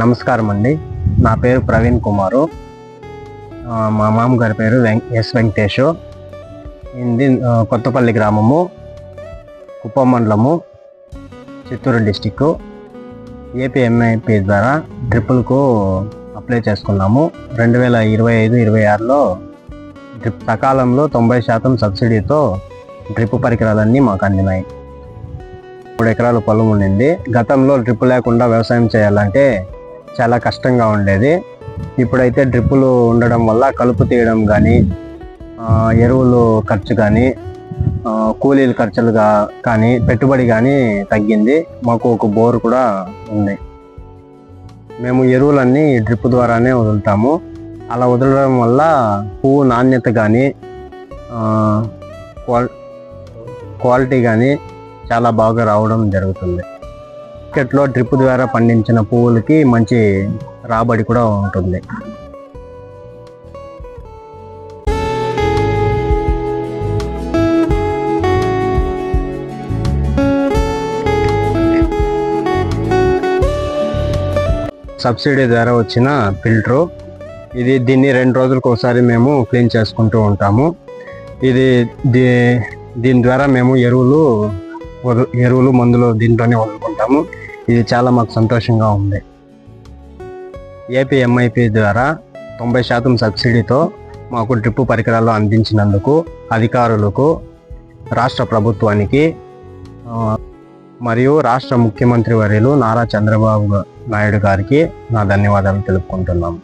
నమస్కారం అండి. నా పేరు ప్రవీణ్ కుమారు. మా మామగారి పేరు వెం ఎస్ వెంకటేష్ ఇది కొత్తపల్లి గ్రామము కుప్పం మండలము చిత్తూరు డిస్టిక్ ఏపీఎంఐపి ద్వారా డ్రిప్పులకు అప్లై చేసుకున్నాము. రెండు వేల ఇరవై ఐదు ఇరవై ఆరులో డ్రిప్ సకాలంలో తొంభై శాతం సబ్సిడీతో డ్రిప్ పరికరాలన్నీ మాకు అందినాయి. మూడు ఎకరాల పొలం ఉండింది. గతంలో డ్రిప్ లేకుండా వ్యవసాయం చేయాలంటే చాలా కష్టంగా ఉండేది. ఇప్పుడైతే డ్రిప్పులు ఉండడం వల్ల కలుపు తీయడం కానీ ఎరువులు ఖర్చు కానీ కూలీల ఖర్చులుగా కానీ పెట్టుబడి కానీ తగ్గింది. మాకు ఒక బోర్ కూడా ఉంది. మేము ఎరువులన్నీ డ్రిప్ ద్వారానే వదులుతాము. అలా వదలడం వల్ల పువ్వు నాణ్యత కానీ క్వాలిటీ కానీ చాలా బాగా రావడం జరుగుతుంది. మార్కెట్లో డ్రిప్ ద్వారా పండించిన పువ్వులకి మంచి రాబడి కూడా ఉంటుంది. సబ్సిడీ ద్వారా వచ్చిన ఫిల్టరు ఇది దీన్ని రెండు రోజులకు ఒకసారి మేము క్లీన్ చేసుకుంటూ ఉంటాము. ఇది దీ దీని ద్వారా మేము ఎరువులు ఎరువులు మందులు దీంట్లోనే వదులుకుంటాము ఇది చాలా మాకు సంతోషంగా ఉంది. ఏపీ ఎంఐపి ద్వారా తొంభై శాతం సబ్సిడీతో మాకు డ్రిప్ పరికరాలు అందించినందుకు అధికారులకు రాష్ట్ర ప్రభుత్వానికి మరియు రాష్ట్ర ముఖ్యమంత్రి వర్యులు నారా చంద్రబాబు నాయుడు గారికి నా ధన్యవాదాలు తెలుపుకుంటున్నాము.